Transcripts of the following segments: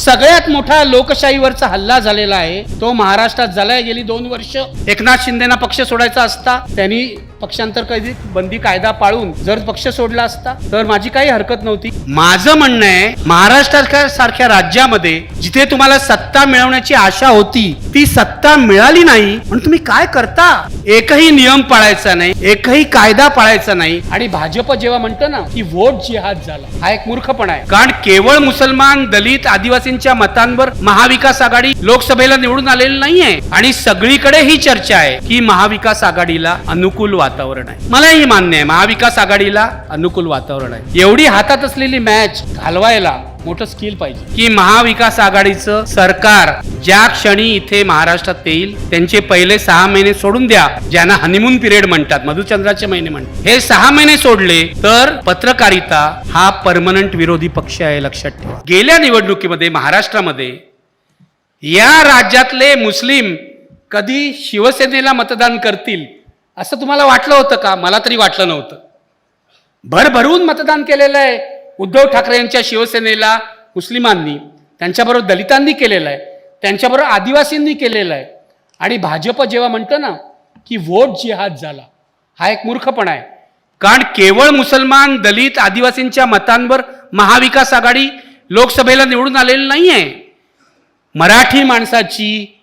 सगळ्यात मोठा लोकशाहीवरचा हल्ला झालेला आहे. तो महाराष्ट्रात झालाय गेली दोन वर्ष. एकनाथ शिंदेना पक्ष सोडायचा असता त्यांनी पक्षांतर कैदी बंदी कायदा पाळून जर पक्ष सोडला असता तर माझी काही हरकत नव्हती. माझं म्हणणं आहे महाराष्ट्र सारख्या राज्यामध्ये जिथे तुम्हाला सत्ता मिळवण्याची आशा होती ती सत्ता मिळाली नाही म्हणून तुम्ही काय करता? एकही नियम पाळायचा नाही एकही कायदा पाळायचा नाही. आणि भाजप जेव्हा म्हणतं ना की वोट जिहाद झाला हा एक मूर्खपणा आहे. कारण केवळ मुसलमान दलित आदिवासींच्या मतांवर महाविकास आघाडी लोकसभेला निवडून आलेली नाहीये. आणि सगळीकडे ही चर्चा आहे की महाविकास आघाडीला अनुकूल वातावरण आहे. मलाही मान्य आहे महाविकास आघाडीला अनुकूल वातावरण आहे. एवढी हातात असलेली मॅच घालवायला मोठं स्किल पाहिजे. की महाविकास आघाडीचं सरकार ज्या क्षणी इथे महाराष्ट्रात येईल त्यांचे पहिले सहा महिने सोडून द्या ज्यांना हनीमून पिरियड म्हणतात मधुचंद्राचे महिने म्हणतात. हे सहा महिने सोडले तर पत्रकारिता हा परमनंट विरोधी पक्ष आहे लक्षात ठेवा. गेल्या निवडणुकीमध्ये महाराष्ट्रामध्ये या राज्यातले मुस्लिम कधी शिवसेनेला मतदान करतील असं तुम्हाला वाटलं होतं का? मला तरी वाटलं नव्हतं. भरभरून मतदान केलेलं आहे. उद्धव ठाकरे यांच्या शिवसेनेला मुस्लिमांनी त्यांच्याबरोबर दलितांनी केलेलं आहे. त्यांच्याबरोबर आदिवासींनी केलेलं आहे. आणि भाजप जेव्हा म्हणतं ना की वोट जिहाद झाला. हा एक मूर्खपणा आहे. कारण केवळ मुसलमान दलित आदिवासींच्या मतांवर महाविकास आघाडी लोकसभेला निवडून आलेली नाही आहे मराठी माणसाची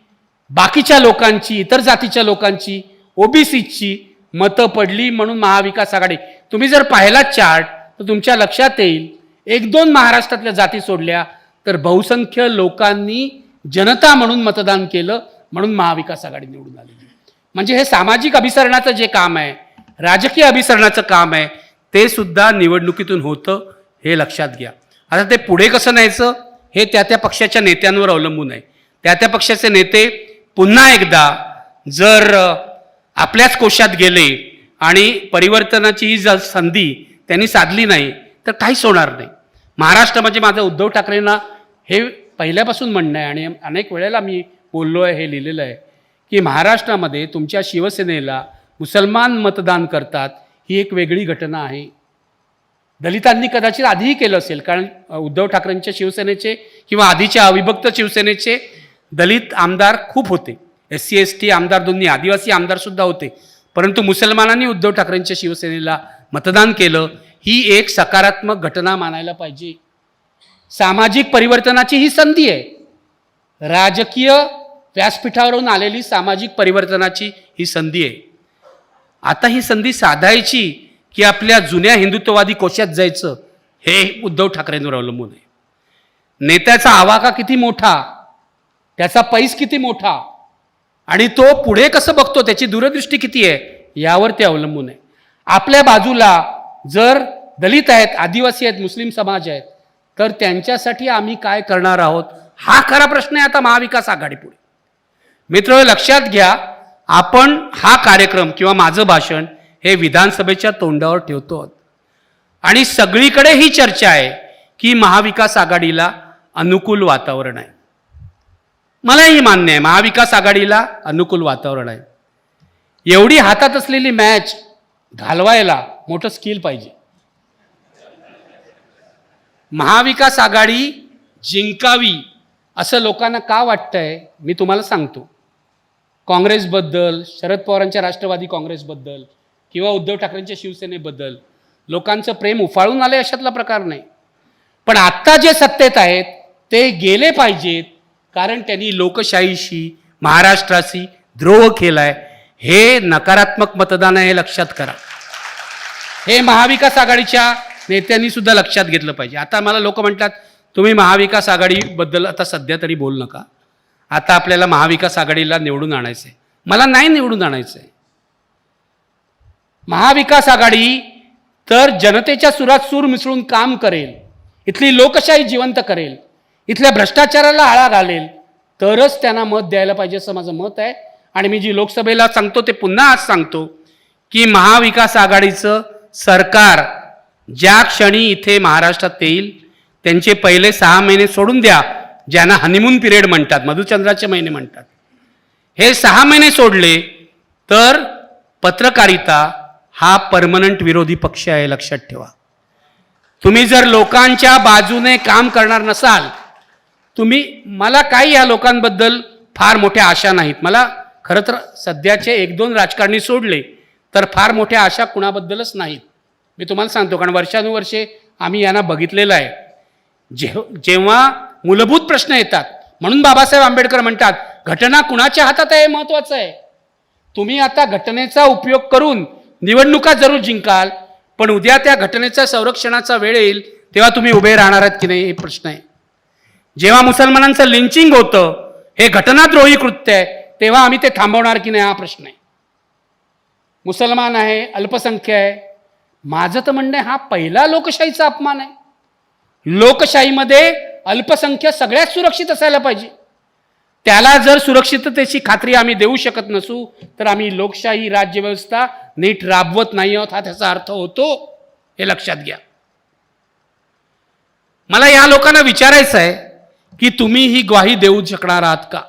बाकीच्या लोकांची इतर जातीच्या लोकांची ओबीसीची मतं पडली म्हणून महाविकास आघाडी. तुम्ही जर पाहिला चार्ट तर तुमच्या लक्षात येईल एक दोन महाराष्ट्रातल्या जाती सोडल्या तर बहुसंख्य लोकांनी जनता म्हणून मतदान केलं म्हणून महाविकास आघाडी निवडून आली. म्हणजे हे सामाजिक अभिसरणाचं जे काम आहे राजकीय अभिसरणाचं काम आहे ते सुद्धा निवडणुकीतून होतं हे लक्षात घ्या. आता ते पुढे कसं न्यायचं हे त्या त्या पक्षाच्या नेत्यांवर अवलंबून आहे. त्या त्या पक्षाचे नेते पुन्हा एकदा जर आपल्याच कोशात गेले आणि परिवर्तनाची ही जर संधी त्यांनी साधली नाही तर काहीच होणार नाही. महाराष्ट्र म्हणजे माझं उद्धव ठाकरेंना हे पहिल्यापासून म्हणणं आहे आणि अनेक वेळेला मी बोललो आहे हे लिहिलेलं आहे की महाराष्ट्रामध्ये तुमच्या शिवसेनेला मुसलमान मतदान करतात ही एक वेगळी घटना आहे. दलितांनी कदाचित आधीही केलं असेल कारण उद्धव ठाकरेंच्या शिवसेनेचे किंवा आधीच्या अविभक्त शिवसेनेचे दलित आमदार खूप होते. एस सी एस टी आमदार दोन्ही आदिवासी आमदारसुद्धा होते. परंतु मुसलमानांनी उद्धव ठाकरेंच्या शिवसेनेला मतदान केलं. ही एक सकारात्मक घटना मानायला पाहिजे. सामाजिक परिवर्तनाची ही संधी आहे. राजकीय व्यासपीठावरून आलेली सामाजिक परिवर्तनाची ही संधी आहे. आता ही संधी साधायची की आपल्या जुन्या हिंदुत्ववादी कोशात जायचं हे उद्धव ठाकरेंवर अवलंबून आहे. नेत्याचा आवाका किती मोठा त्याचा पैस किती मोठा आणि तो पुढे कसं बघतो त्याची दूरदृष्टी किती आहे यावर ते अवलंबून आहे. आपल्या बाजूला जर दलित आहेत आदिवासी आहेत मुस्लिम समाज आहेत तर त्यांच्यासाठी आम्ही काय करणार आहोत हा खरा प्रश्न आहे आता महाविकास आघाडी पुढे मित्र लक्षात घ्या आपण हा कार्यक्रम किंवा माझं भाषण हे विधानसभेच्या तोंडावर ठेवतो आहोत. आणि सगळीकडे ही चर्चा आहे की महाविकास आघाडीला अनुकूल वातावरण आहे. मलाही मान्य आहे महाविकास आघाडीला अनुकूल वातावरण आहे. एवढी हातात असलेली मॅच घालवायला मोठं स्किल पाहिजे. महाविकास आघाडी जिंकावी असं लोकांना का वाटतंय मी तुम्हाला सांगतो. काँग्रेसबद्दल शरद पवारांच्या राष्ट्रवादी काँग्रेसबद्दल किंवा उद्धव ठाकरेंच्या शिवसेनेबद्दल लोकांचं प्रेम उफाळून आले अशातला प्रकार नाही. पण आत्ता जे सत्तेत आहेत ते गेले पाहिजेत कारण त्यांनी लोकशाहीशी महाराष्ट्राशी द्रोह केलाय. हे नकारात्मक मतदान आहे हे लक्षात करा. हे महाविकास आघाडीच्या नेत्यांनी सुद्धा लक्षात घेतलं पाहिजे. आता मला लोक म्हणतात तुम्ही महाविकास आघाडीबद्दल आता सध्या तरी बोल नका. आता आपल्याला महाविकास आघाडीला निवडून आणायचं आहे मला नाही निवडून आणायचं आहे महाविकास आघाडी तर जनतेच्या सुरात सूर मिसळून काम करेल. इथली लोकशाही जिवंत करेल. इथल्या भ्रष्टाचाराला आळा घालेल. तरच त्यांना मत द्यायला पाहिजे असं माझं मत आहे. आणि मी जी लोकसभेला सांगतो ते पुन्हा आज सांगतो की महाविकास आघाडीचं सरकार ज्या क्षणी इथे महाराष्ट्रात येईल त्यांचे पहिले सहा महिने सोडून द्या ज्यांना हनीमून पिरियड म्हणतात मधुचंद्राचे महिने म्हणतात. हे सहा महिने सोडले तर पत्रकारिता हा परमनंट विरोधी पक्ष आहे लक्षात ठेवा. तुम्ही जर लोकांच्या बाजूने काम करणार नसाल तुम्ही मला काही या लोकांबद्दल फार मोठ्या आशा नाहीत. मला खरं तर सध्याचे एक दोन राजकारणी सोडले तर फार मोठ्या आशा कुणाबद्दलच नाहीत. मी तुम्हाला सांगतो कारण वर्षानुवर्षे आम्ही यांना बघितलेलं आहे. जेव जेव्हा मूलभूत प्रश्न येतात म्हणून बाबासाहेब आंबेडकर म्हणतात घटना कुणाच्या हातात आहे? हे महत्त्वाचं आहे. तुम्ही आता घटनेचा उपयोग करून निवडणुका जरूर जिंकाल पण उद्या त्या घटनेच्या संरक्षणाचा वेळ येईल तेव्हा तुम्ही उभे राहणार आहात की नाही हे प्रश्न आहे. जेव्हा मुसलमानांचं लिंचिंग होतं हे घटनाद्रोही कृत्य आहे तेव्हा आम्ही ते थांबवणार की नाही हा प्रश्न आहे. मुसलमान आहे अल्पसंख्य आहे. माझं तर म्हणणं हा पहिला लोकशाहीचा अपमान आहे. लोकशाहीमध्ये अल्पसंख्य सगळ्यात सुरक्षित असायला पाहिजे. त्याला जर सुरक्षिततेची खात्री आम्ही देऊ शकत नसू तर आम्ही लोकशाही राज्यव्यवस्था नीट राबवत नाही आहोत हा त्याचा अर्थ होतो हे लक्षात घ्या. मला या लोकांना विचारायचं आहे की तुम्ही ही ग्वाही देऊ शकणार आहात का?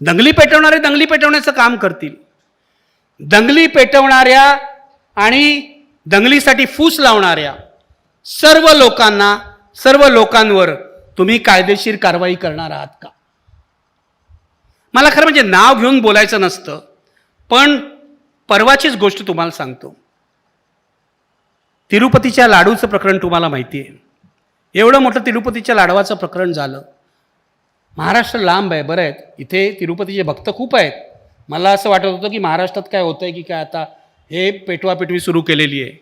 दंगली पेटवणारे दंगली पेटवण्याचं काम करतील. दंगली पेटवणाऱ्या आणि दंगलीसाठी फूस लावणाऱ्या सर्व लोकांना सर्व लोकांवर तुम्ही कायदेशीर कारवाई करणार आहात का? मला खरं म्हणजे नाव घेऊन बोलायचं नसतं पण परवाचीच गोष्ट तुम्हाला सांगतो. तिरुपतीच्या लाडूचं प्रकरण तुम्हाला माहिती आहे. एवढं मोठं तिरुपतीच्या लाडवाचं प्रकरण झालं. महाराष्ट्र लांब आहे बरं आहेत इथे तिरुपतीचे भक्त खूप आहेत. मला असं वाटत होतं की महाराष्ट्रात काय होतं आहे की काय आता हे पेटवापेटवी सुरू केलेली आहे.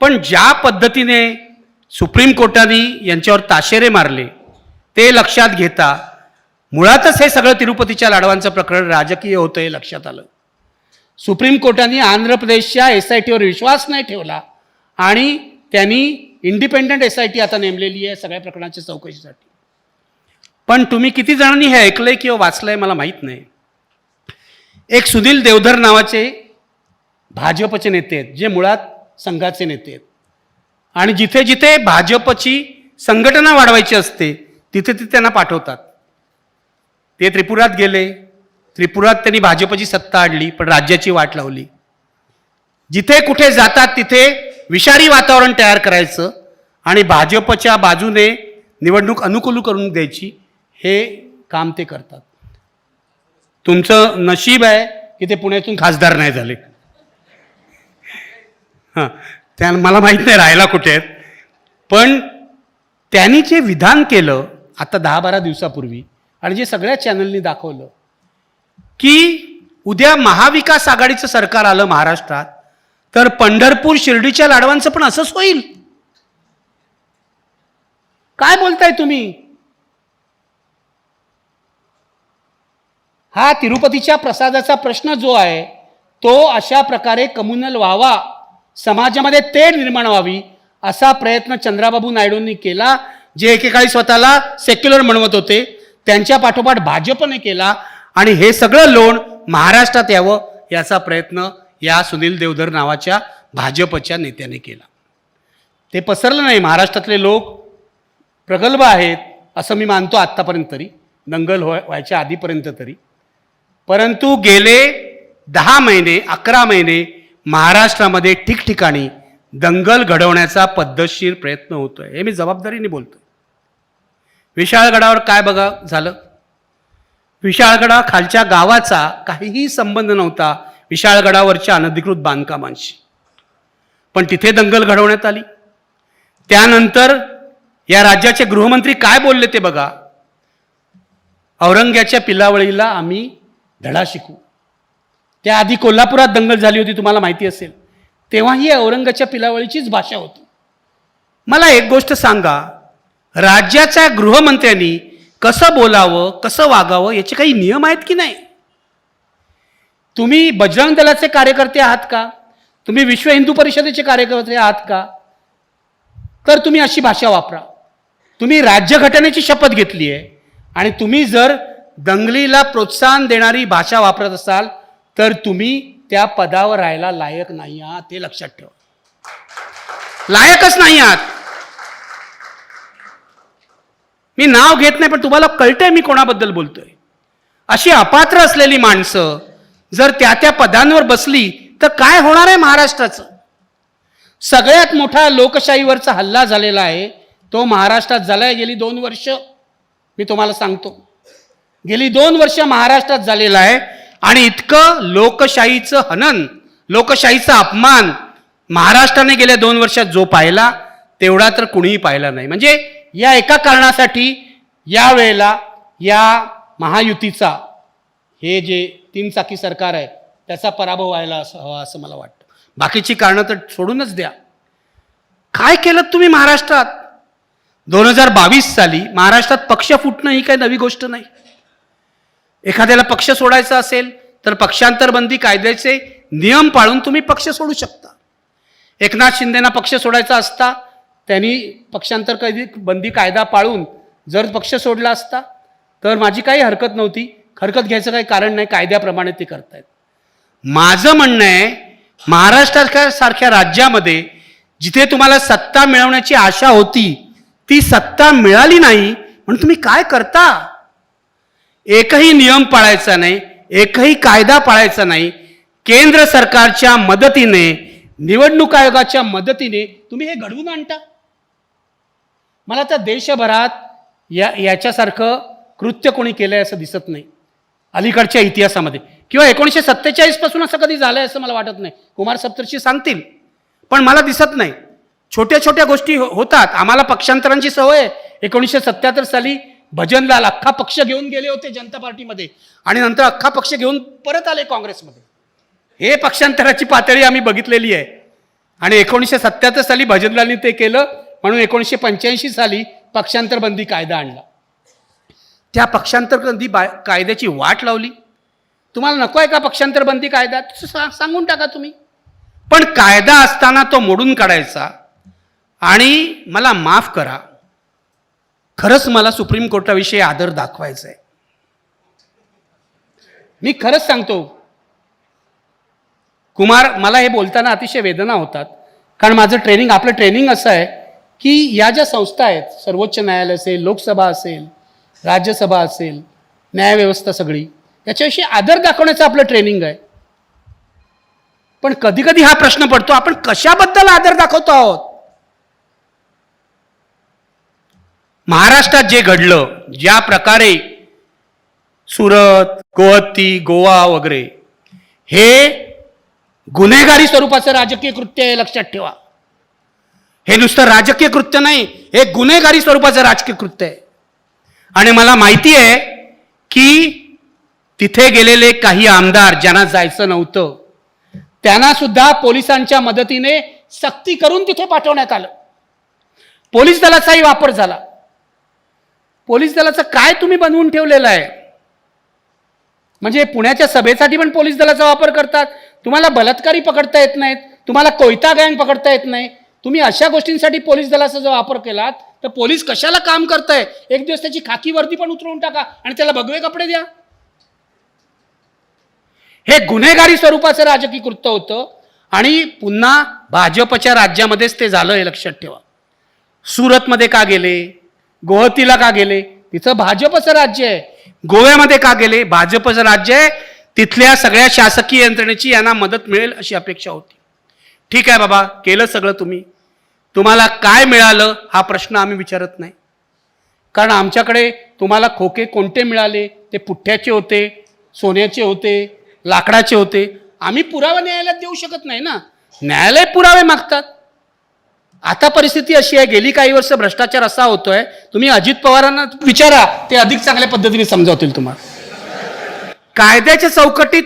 पण ज्या पद्धतीने सुप्रीम कोर्टाने यांच्यावर ताशेरे मारले ते लक्षात घेता मुळातच हे सगळं तिरुपतीच्या लाडवांचं प्रकरण राजकीय होतं हे लक्षात आलं. सुप्रीम कोर्टाने आंध्र प्रदेशच्या एस आय टीवर विश्वास नाही ठेवला आणि त्यांनी इंडिपेंडंट एस आय टी आता नेमलेली आहे सगळ्या प्रकरणाच्या चौकशीसाठी. पण तुम्ही किती जणांनी हे ऐकलंय किंवा वाचलंय मला माहीत नाही. एक सुनील देवधर नावाचे भाजपचे नेते आहेत जे मुळात संघाचे नेते आहेत. आणि जिथे जिथे भाजपची संघटना वाढवायची असते तिथे तिथे त्यांना पाठवतात. ते त्रिपुरात गेले त्रिपुरात त्यांनी भाजपची सत्ता आणली पण राज्याची वाट लावली. जिथे कुठे जातात तिथे विषारी वातावरण तयार करायचं आणि भाजपच्या बाजूने निवडणूक अनुकूल करून द्यायची हे काम ते करतात. तुमचं नशीब आहे की ते पुण्यातून खासदार नाही झाले. हां त्या मला माहीत नाही राहायला कुठे आहेत. पण त्यांनी जे विधान केलं आता दहा बारा दिवसापूर्वी आणि जे सगळ्या चॅनलनी दाखवलं की उद्या महाविकास आघाडीचं सरकार आलं महाराष्ट्रात तर पंढरपूर शिर्डीच्या लाडवांचं पण असंच होईल. काय बोलताय तुम्ही? हा तिरुपतीच्या प्रसादाचा प्रश्न जो आहे तो अशा प्रकारे कम्युनल व्हावा समाजामध्ये ते निर्माण व्हावी असा प्रयत्न चंद्राबाबू नायडूंनी केला जे एकेकाळी स्वतःला सेक्युलर म्हणवत होते त्यांच्या पाठोपाठ भाजपने केला आणि हे सगळं लोण महाराष्ट्रात यावं याचा प्रयत्न या सुनील देवधर नावाच्या भाजपच्या नेत्याने केला. ते पसरलं नाही. महाराष्ट्रातले लोक प्रगल्भ आहेत असं मी मानतो आत्तापर्यंत तरी. दंगल व्हाय व्हायच्या आधीपर्यंत तरी. परंतु गेले दहा महिने अकरा महिने महाराष्ट्रामध्ये ठिकठिकाणी दंगल घडवण्याचा पद्धतशीर प्रयत्न होतोय. हे मी जबाबदारीने बोलतो विशाळगडावर काय बघा झालं? विशाळगडा खालच्या गावाचा काहीही संबंध नव्हता. विशाळगडावरच्या अनधिकृत बांधकामांशी. पण तिथे दंगल घडवण्यात आली. त्यानंतर या राज्याचे गृहमंत्री काय बोलले ते बघा. औरंग्याच्या पिलावळीला आम्ही धडा शिकू. त्याआधी कोल्हापुरात दंगल झाली होती तुम्हाला माहिती असेल. तेव्हाही औरंगाच्या पिलावळीचीच भाषा होती. मला एक गोष्ट सांगा. राज्याच्या गृहमंत्र्यांनी कसं बोलावं कसं वागावं याचे काही नियम आहेत की नाही? तुम्ही बजरंग दलाचे कार्यकर्ते आहात का? तुम्ही विश्व हिंदू परिषदेचे कार्यकर्ते आहात का? तर तुम्ही अशी भाषा वापरा. तुम्ही राज्यघटनेची शपथ घेतली आहे आणि तुम्ही जर दंगलीला प्रोत्साहन देणारी भाषा वापरत असाल तर तुम्ही त्या पदावर राहायला लायक नाही आहात हे लक्षात ठेवा. लायकच नाही आहात. मी नाव घेत नाही पण तुम्हाला कळतंय मी कोणाबद्दल बोलतोय. अशी अपात्र असलेली माणसं जर त्या त्या पदांवर बसली तर काय होणार आहे महाराष्ट्राचं? सगळ्यात मोठा लोकशाहीवरचा हल्ला झालेला आहे. तो महाराष्ट्रात झालाय गेली दोन वर्ष. मी तुम्हाला सांगतो. गेली दोन वर्ष महाराष्ट्रात झालेलं आहे. आणि इतकं लोकशाहीचं हनन लोकशाहीचा अपमान महाराष्ट्राने गेल्या दोन वर्षात जो पाहिला तेवढा तर कुणीही पाहिला नाही. म्हणजे या एका कारणासाठी यावेळेला या महायुतीचा हे जे तीन चाकी सरकार आहे त्याचा पराभव व्हायला असं हवा असं मला वाटतं. बाकीची कारणं तर सोडूनच द्या. काय केलं तुम्ही महाराष्ट्रात? दोन हजार बावीस साली महाराष्ट्रात पक्ष फुटणं ही काही नवी गोष्ट नाही. एखाद्याला पक्ष सोडायचा असेल तर पक्षांतरबंदी कायद्याचे नियम पाळून तुम्ही पक्ष सोडू शकता. एकनाथ शिंदेना पक्ष सोडायचा असता त्यांनी पक्षांतर कैदी बंदी कायदा पाळून जर पक्ष सोडला असता तर माझी काही हरकत नव्हती. हरकत घ्यायचं काही कारण नाही कायद्याप्रमाणे ते करतायत. माझं म्हणणं आहे महाराष्ट्राच्या सारख्या राज्यामध्ये जिथे तुम्हाला सत्ता मिळवण्याची आशा होती ती सत्ता मिळाली नाही म्हणून तुम्ही काय करता? एकही नियम पाळायचा नाही एकही कायदा पाळायचा नाही केंद्र सरकारच्या मदतीने निवडणूक आयोगाच्या मदतीने तुम्ही हे घडवून आणता. मला तर देशभरात या याच्यासारखं कृत्य कोणी केलंय असं दिसत नाही. अलीकडच्या इतिहासामध्ये. किंवा एकोणीसशे सत्तेचाळीसपासून असं कधी झालं आहे असं मला वाटत नाही. कुमार सप्तर्षी सांगतील. पण मला दिसत नाही. छोट्या छोट्या गोष्टी हो- होतात. आम्हाला पक्षांतरांची सवय आहे. एकोणीसशे सत्याहत्तर साली भजनलाल अख्खा पक्ष घेऊन गेले होते जनता पार्टीमध्ये. आणि नंतर अख्खा पक्ष घेऊन परत आले काँग्रेसमध्ये. हे पक्षांतराची पातळी आम्ही बघितलेली आहे. आणि एकोणीसशे सत्याहत्तर साली भजनलालनी ते केलं. म्हणून एकोणीसशे पंच्याऐंशी साली पक्षांतर बंदी कायदा आणला. त्या पक्षांतरबंदी बाय बा कायद्याची वाट लावली. तुम्हाला नको आहे का पक्षांतर बंदी कायदा सा- सांगून टाका तुम्ही. पण कायदा असताना तो मोडून काढायचा. आणि मला माफ करा. खरंच मला सुप्रीम कोर्टाविषयी आदर दाखवायचा आहे. मी खरंच सांगतो. कुमार मला हे बोलताना अतिशय वेदना होतात. कारण माझं ट्रेनिंग आपलं ट्रेनिंग असं आहे की या ज्या संस्था आहेत सर्वोच्च न्यायालय असेल लोकसभा असेल राज्यसभा असेल न्यायव्यवस्था सगळी याच्याविषयी आदर दाखवण्याचं आपलं ट्रेनिंग आहे. पण कधी कधी हा प्रश्न पडतो आपण कशाबद्दल आदर दाखवतो आहोत? महाराष्ट्रात जे घडलं ज्या प्रकारे सुरत गोहत्ती गोवा वगैरे हे गुन्हेगारी स्वरूपाचं राजकीय कृत्य आहे लक्षात ठेवा. हे नुसतं राजकीय कृत्य नाही हे गुन्हेगारी स्वरूपाचं राजकीय कृत्य आहे. आणि मला माहिती आहे की तिथे गेलेले काही आमदार ज्यांना जायचं नव्हतं त्यांना सुद्धा पोलिसांच्या मदतीने सक्ती करून तिथे पाठवण्यात आलं. पोलीस दलाचाही वापर झाला. पोलीस दलाचं काय तुम्ही बनवून ठेवलेलं आहे? म्हणजे पुण्याच्या सभेसाठी पण पोलीस दलाचा वापर करतात? तुम्हाला बलात्कारी पकडता येत नाहीत तुम्हाला कोयता गँग पकडता येत नाही तुम्ही अशा गोष्टींसाठी पोलीस दलाचा जर वापर केलात तर पोलीस कशाला काम करताय? एक दिवस त्याची खाकी वर्दी पण उतरवून टाका आणि त्याला भगवे कपडे द्या. हे गुन्हेगारी स्वरूपाचं राजकीय कृत्य होतं आणि पुन्हा भाजपच्या राज्यामध्येच ते झालं हे लक्षात ठेवा. सुरतमध्ये का गेले? गुवाहाटीला का गेले? तिथं भाजपचं राज्य आहे. गोव्यामध्ये का गेले? भाजपचं राज्य आहे. तिथल्या सगळ्या शासकीय यंत्रणेची यांना मदत मिळेल अशी अपेक्षा होती. ठीक आहे बाबा केलं सगळं तुम्ही. तुम्हाला काय मिळालं हा प्रश्न आम्ही विचारत नाही. कारण आमच्याकडे तुम्हाला खोके कोणते मिळाले? ते पुठ्ठ्याचे होते सोन्याचे होते लाकडाचे होते. आम्ही पुरावा न्यायालयात देऊ शकत नाही ना. न्यायालय पुरावे मागतात. आता परिस्थिती अशी आहे गेली काही वर्ष भ्रष्टाचार असा होतोय. तुम्ही अजित पवारांना विचारा ते अधिक चांगल्या पद्धतीने समजावतील तुम्हाला. कायद्याच्या चौकटीत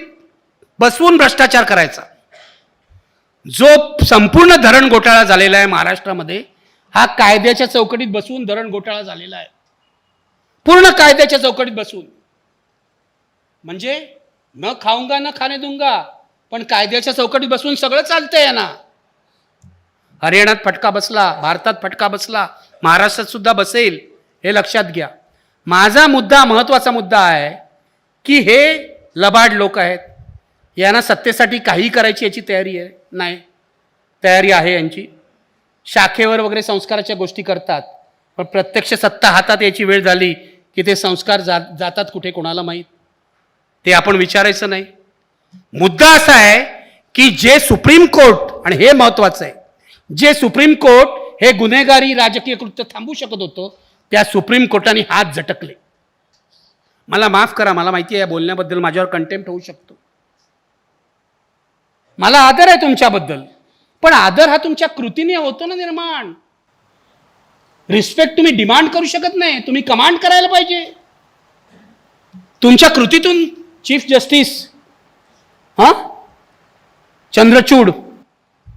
बसवून भ्रष्टाचार करायचा. जो संपूर्ण धरण घोटाळा झालेला आहे महाराष्ट्रामध्ये हा कायद्याच्या चौकटीत बसवून धरण घोटाळा झालेला आहे. पूर्ण कायद्याच्या चौकटीत बसवून म्हणजे न खाऊंगा न खाणे दूंगा पण कायद्याच्या चौकटीत बसवून सगळं चालतंय यांना हरियाणात फटका बसला भारतात फटका बसला महाराष्ट्रात सुद्धा बसेल हे लक्षात घ्या. माझा मुद्दा महत्त्वाचा मुद्दा आहे की हे लबाड लोक आहेत. यांना सत्तेसाठी काही करायची याची तयारी आहे? नाही. तयारी आहे यांची. शाखेवर वगैरे संस्काराच्या गोष्टी करतात. पण प्रत्यक्ष सत्ता हातात याची वेळ झाली की ते संस्कार जा जातात कुठे कोणाला माहीत? ते आपण विचारायचं नाही. मुद्दा असा आहे की जे सुप्रीम कोर्ट आणि हे महत्वाचं आहे जे सुप्रीम कोर्ट हे गुन्हेगारी राजकीय कृत्य थांबू शकत होतं त्या सुप्रीम कोर्टाने हात झटकले. मला माफ करा मला माहिती आहे या बोलण्याबद्दल माझ्यावर कंटेम्प्ट होऊ शकतो. मला आदर आहे तुमच्याबद्दल. पण आदर हा तुमच्या कृतीने होतो ना निर्माण. रिस्पेक्ट तुम्ही डिमांड करू शकत नाही तुम्ही कमांड करायला पाहिजे. तुमच्या कृतीतून चीफ जस्टिस हा? चंद्रचूड.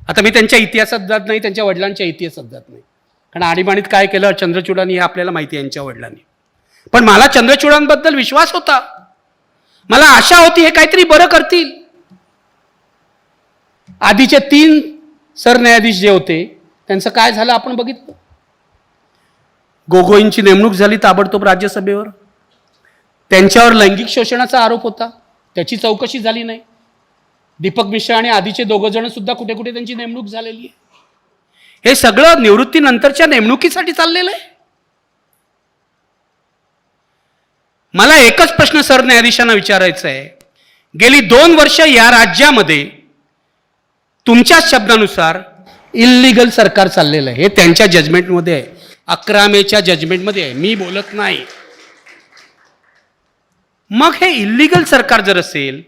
आता मी त्यांच्या इतिहासात जात नाही त्यांच्या वडिलांच्या इतिहासात जात नाही. कारण आणीबाणीत काय केलं चंद्रचूडांनी हे आपल्याला माहिती आहे यांच्या वडिलांनी. पण मला चंद्रचूडांबद्दल विश्वास होता. मला आशा होती हे काहीतरी बरं करतील. आधीचे तीन सरन्यायाधीश जे होते त्यांचं काय झालं आपण बघितलं? गोगोईंची नेमणूक झाली ताबडतोब राज्यसभेवर. त्यांच्यावर लैंगिक शोषणाचा आरोप होता. त्याची चौकशी झाली नाही. दीपक मिश्रा आणि आधीचे दोघं जण सुद्धा कुठे कुठे त्यांची नेमणूक झालेली आहे. हे सगळं निवृत्तीनंतरच्या नेमणुकीसाठी चाललेलं आहे. मला एकच प्रश्न सरन्यायाधीशांना विचारायचा आहे. गेली दोन वर्ष या राज्यामध्ये तुमच्याच शब्दानुसार इल्लिगल सरकार चाललेलं आहे. हे त्यांच्या जजमेंटमध्ये आहे. अकरा मेच्या जजमेंटमध्ये आहे. मी बोलत नाही. मग हे इल्लिगल सरकार जर असेल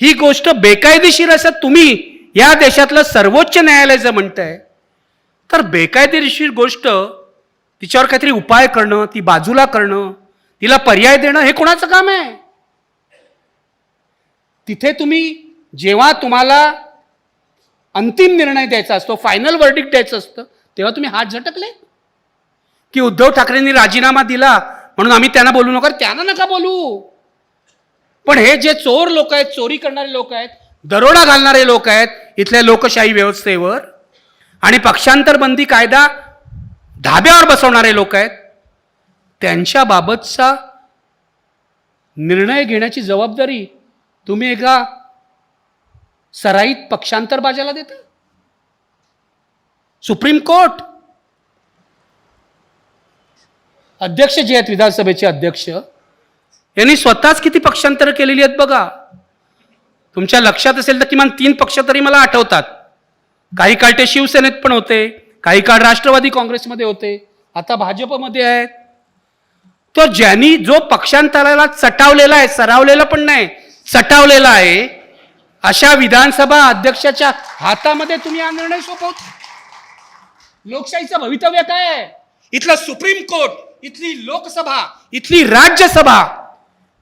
ही गोष्ट बेकायदेशीर असं तुम्ही या देशातलं सर्वोच्च न्यायालय जर म्हणतंय तर बेकायदेशीर गोष्ट तिच्यावर काहीतरी उपाय करणं ती बाजूला करणं तिला पर्याय देणं हे कोणाचं काम आहे? तिथे तुम्ही जेव्हा तुम्हाला अंतिम निर्णय द्यायचा असतो फायनल वर्डिक द्यायचं असतं तेव्हा तुम्ही हात झटकले? की उद्धव ठाकरेंनी राजीनामा दिला म्हणून आम्ही त्यांना बोलू नका त्यांना नका बोलू. पण हे जे चोर लोक आहेत चोरी करणारे लोक आहेत दरोडा घालणारे लोक आहेत इथल्या लोकशाही व्यवस्थेवर आणि पक्षांतर बंदी कायदा धाब्यावर बसवणारे लोक आहेत त्यांच्याबाबतचा निर्णय घेण्याची जबाबदारी तुम्ही एका सराईत पक्षांतरबाजाला देतं. Supreme court. अध्यक्ष जे आहेत विधानसभेचे अध्यक्ष यांनी स्वतःच किती पक्षांतर केलेली आहेत बघा. तुमच्या लक्षात असेल तर किमान तीन पक्ष तरी मला आठवतात. काही काळ ते शिवसेनेत पण होते काही काळ राष्ट्रवादी काँग्रेसमध्ये होते. आता भाजपमध्ये आहेत. तो ज्यांनी जो पक्षांतराला चटावलेला आहे सरावलेला पण नाही चटावलेला आहे अशा विधानसभा अध्यक्षाच्या हातामध्ये तुम्ही हा निर्णय सोपवत. लोकशाहीचं भवितव्य काय आहे? इथलं सुप्रीम कोर्ट इथली लोकसभा इथली राज्यसभा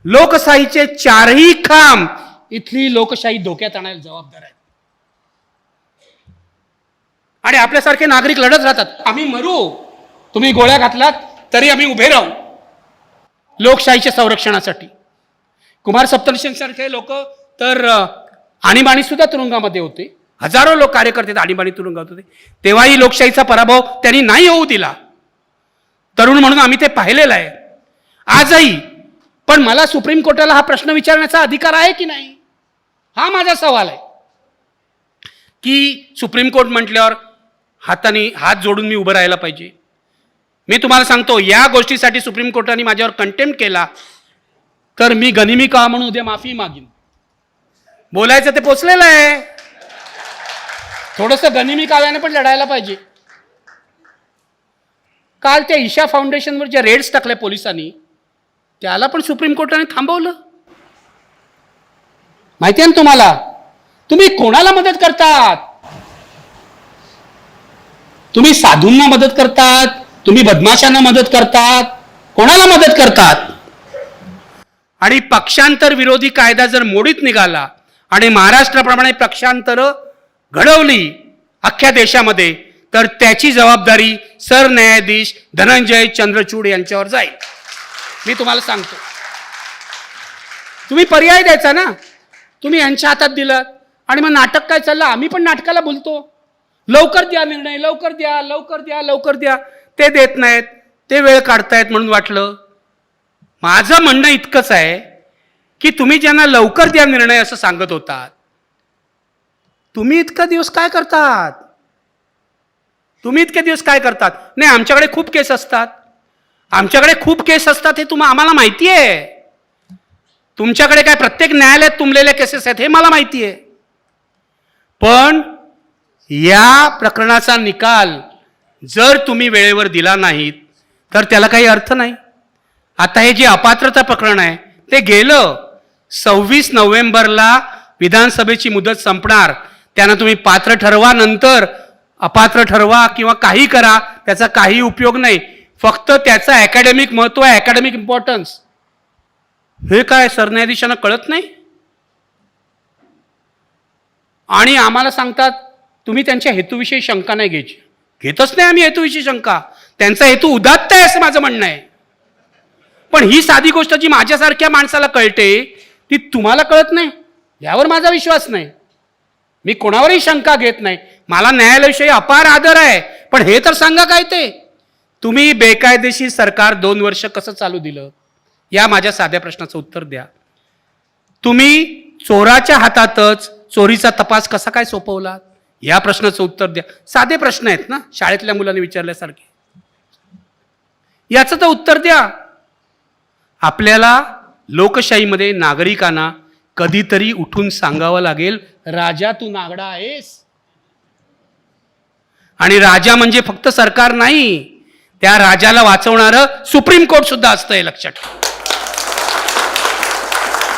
लोकशाहीचे चारही खांब इथली लोकशाही धोक्यात आणायला जबाबदार आहे आणि आपल्यासारखे नागरिक लढत राहतात. आम्ही मरू. तुम्ही गोळ्या घातलात तरी आम्ही उभे राहू. लोकशाहीच्या संरक्षणासाठी. कुमार सप्तर्षींसारखे लोक तर आणीबाणी सुद्धा तुरुंगामध्ये होते. हजारो लोक कार्यकर्ते आणीबाणी तुरुंगात होते. तेव्हाही लोकशाहीचा पराभव त्यांनी नाही होऊ दिला. तरुण म्हणून आम्ही ते पाहिलेलं आहे. आजही पण मला सुप्रीम कोर्टाला हा प्रश्न विचारण्याचा अधिकार आहे की नाही? हा माझा सवाल आहे. की सुप्रीम कोर्ट म्हटल्यावर हाताने हात जोडून मी उभं राहायला पाहिजे. मी तुम्हाला सांगतो या गोष्टीसाठी सुप्रीम कोर्टाने माझ्यावर कंटेम्प्ट केला. तर मी गनिमी का म्हणून उद्या माफी मागीन. बोलायचं ते पोचलेलं आहे. थोडंसं गनिमी काव्याने पण लढायला पाहिजे. काल त्या ईशा फाउंडेशनवर ज्या रेड्स टाकल्या पोलिसांनी त्याला पण सुप्रीम कोर्टाने थांबवलं. माहिती आहे ना तुम्हाला? तुम्ही कोणाला मदत करतात? तुम्ही साधूंना मदत करतात? तुम्ही बदमाशांना मदत करतात? कोणाला मदत करतात? आणि पक्षांतर विरोधी कायदा जर मोडीत निघाला आणि महाराष्ट्राप्रमाणे पक्षांतर घडवली अख्ख्या देशामध्ये तर त्याची जबाबदारी सरन्यायाधीश धनंजय चंद्रचूड यांच्यावर जाईल. मी तुम्हाला सांगतो. तुम्ही पर्याय द्यायचा ना? तुम्ही यांच्या हातात दिलं. आणि मग नाटक काय चाललं? आम्ही पण नाटकाला बोलतो. लवकर द्या निर्णय लवकर द्या लवकर द्या लवकर द्या. ते देत नाहीत ते वेळ काढतायत म्हणून वाटलं. माझं म्हणणं इतकंच आहे की तुम्ही ज्यांना लवकर द्या निर्णय असं सांगत होतात तुम्ही इतका दिवस काय करतात? तुम्ही इतके दिवस काय करतात? नाही आमच्याकडे खूप केस असतात. आमच्याकडे खूप केस असतात हे तुम्हाला आम्हाला माहिती आहे तुमच्याकडे काय प्रत्येक न्यायालयात तुंबलेल्या केसेस आहेत हे मला माहिती आहे पण या प्रकरणाचा निकाल जर तुम्ही वेळेवर दिला नाहीत तर त्याला काही अर्थ नाही. आता हे जे अपात्रता प्रकरण आहे ते गेलं. सव्वीस नोव्हेंबरला विधानसभेची मुदत संपणार. त्यानं तुम्ही पात्र ठरवा नंतर अपात्र ठरवा किंवा काही करा त्याचा काही उपयोग नाही. फक्त त्याचं अकॅडमिक महत्त्व आहे अकॅडमिक इम्पॉर्टन्स हे काय सरन्यायाधीशांना कळत नाही? आणि आम्हाला सांगतात तुम्ही त्यांच्या हेतूविषयी शंका नाही घ्यायची. घेतच नाही आम्ही हेतूविषयी शंका. त्यांचा हेतू उदात्त आहे असं माझं म्हणणं आहे. पण ही साधी गोष्ट जी माझ्यासारख्या माणसाला कळते ती तुम्हाला कळत नाही. यावर माझा विश्वास नाही. मी कोणावरही शंका घेत नाही. मला न्यायालयाविषयी अपार आदर आहे. पण हे तर सांगा काय ते? तुम्ही बेकायदेशीर सरकार दोन वर्ष कसं चालू दिलं? या माझ्या साध्या प्रश्नाचं उत्तर द्या. तुम्ही चोराच्या हातातच चोरीचा तपास कसा काय सोपवला? या प्रश्नाचं उत्तर द्या. साधे प्रश्न आहेत ना? शाळेतल्या मुलांनी विचारल्यासारखे. याचं तर उत्तर द्या. आपल्याला लोकशाहीमध्ये नागरिकांना कधीतरी उठून सांगावं लागेल राजा तू नागडा आहेस. आणि राजा म्हणजे फक्त सरकार नाही त्या राजाला वाचवणारं सुप्रीम कोर्ट सुद्धा असतं हे लक्षात ठेवा.